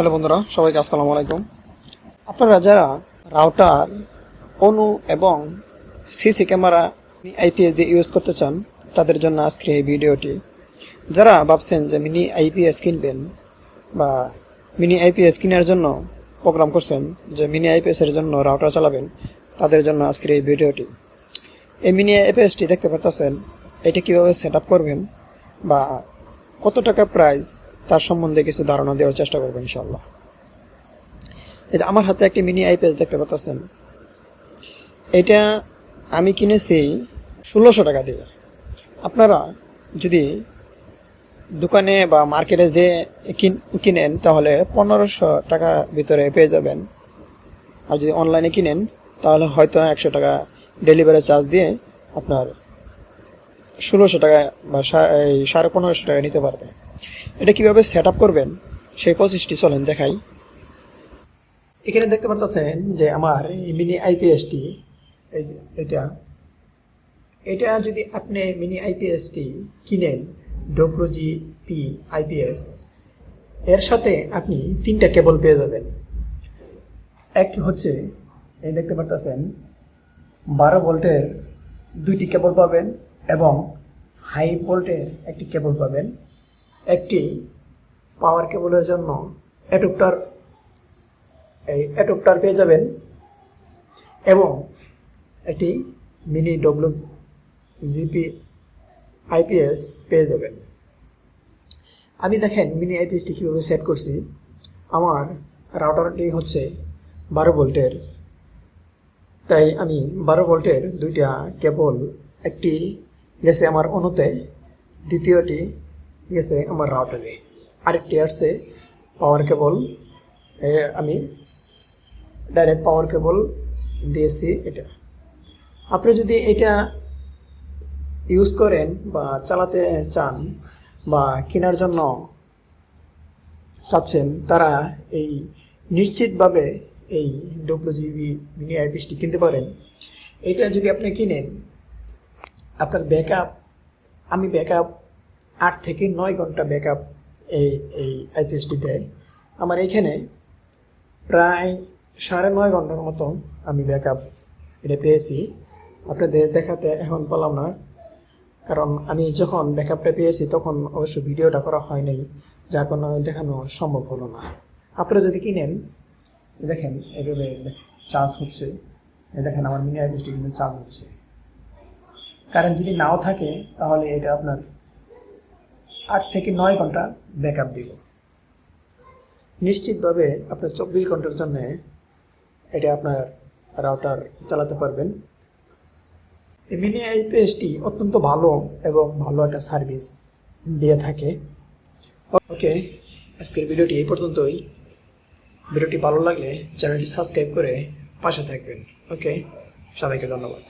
Hello বন্ধুরা, সবাইকে আসসালামু আলাইকুম। আপনারা যারা রাউটার, অনু এবং সিসি ক্যামেরা আইপিএস দিয়ে ইউজ করতে চান, তাদের জন্য আজকের এই ভিডিওটি। যারা ভাবছেন যে মিনি আইপিএস কিনবেন বা মিনি আইপিএস কেনার জন্য প্রোগ্রাম করছেন, যে মিনি আইপিএস এর জন্য রাউটার চালাবেন, তাদের জন্য আজকের এই ভিডিওটি। এই মিনি আইপিএসটি দেখতে পারতেছেন, এটা কীভাবে সেট করবেন বা কত টাকা প্রাইস তার সম্বন্ধে কিছু ধারণা দেওয়ার চেষ্টা করবেন ইনশাল্লাহ এই যে আমার হাতে একটি মিনি আইপিএস দেখতে পাচ্ছেন। এটা আমি কিনেছি ষোলোশো টাকা দিয়ে। আপনারা যদি দোকানে বা মার্কেটে যে কিন- কিনেন, তাহলে পনেরোশো টাকা ভিতরে পেয়ে যাবেন। আর যদি অনলাইনে কিনেন, তাহলে হয়তো একশো টাকা ডেলিভারি চার্জ দিয়ে আপনার ষোলোশো টাকা বা সাড়ে পনেরোশো টাকা নিতে পারবে। এটা কীভাবে সেট করবেন? সেই প্রসেসটি চলেন দেখাই। এখানে দেখতে পারতেছেন যে আমার মিনি আইপিএসটি এই এটা এটা যদি আপনি মিনি আইপিএসটি কিনেন ডব্লুজি পি আইপিএস এর সাথে আপনি তিনটা কেবল পেয়ে যাবেন। একটি হচ্ছে, এই দেখতে পারতেছেন, বারো ভোল্টের দুইটি কেবল পাবেন এবং ফাইভ ভোল্টের একটি কেবল পাবেন। একটি পাওয়ার কেবলের জন্য অ্যাডপ্টার এই অ্যাডপ্টার পেয়ে যাবেন এবং একটি মিনি ডব্লু জিপি আইপিএস পেয়ে যাবেন। আমি দেখেন মিনি আইপিএসটি কীভাবে সেট করছি। আমার রাউটারটি হচ্ছে বারো ভোল্টের। তাই আমি বারো ভোল্টের দুইটা কেবল একটি গেছে আমার অনুতে দ্বিতীয়টি গেছে আমার রাউটারে আরেকটি আসছে পাওয়ার কেবল আমি ডাইরেক্ট পাওয়ার কেবল দিয়েছি এটা। আপনি যদি এটা ইউজ করেন বা চালাতে চান বা কেনার জন্য চাচ্ছেন, তারা এই নিশ্চিতভাবে এই ডব্লিউ জিবি মিনি আইপিএসটি কিনতে পারেন। এটা যদি আপনি কিনেন, আপনার ব্যাকআপ আমি ব্যাকআপ আট থেকে নয় ঘণ্টা ব্যাকআপ এই এই আইপিএসটি দেয়। আমার এইখানে প্রায় সাড়ে নয় ঘণ্টার মতো আমি ব্যাকআপ এটা পেয়েছি। আপনাদের দেখাতে এখন পেলাম না, কারণ আমি যখন ব্যাকআপটা পেয়েছি তখন অবশ্য ভিডিওটা করা হয় নাই যার কারণে দেখানো সম্ভব হলো না। আপনারা যদি কিনেন দেখেন, এভাবে চার্জ হচ্ছে। দেখেন, আমার মিনি আইপিএসটি কিন্তু চার্জ হচ্ছে। কারেন্ট যদি নাও থাকে, তাহলে এটা আপনার আট থেকে নয় ঘণ্টা ব্যাকআপ দিব। নিশ্চিতভাবে আপনার চব্বিশ ঘণ্টার জন্য এটা আপনার রাউটার চালাতে পারবেন। মিনি আইপিএসটি অত্যন্ত ভালো এবং ভালো একটা সার্ভিস দিয়ে থাকে। ওকে, আজকের ভিডিওটি এই পর্যন্তই। ভিডিওটি ভালো লাগলে চ্যানেলটি সাবস্ক্রাইব করে পাশে থাকবেন। ওকে, সবাইকে ধন্যবাদ।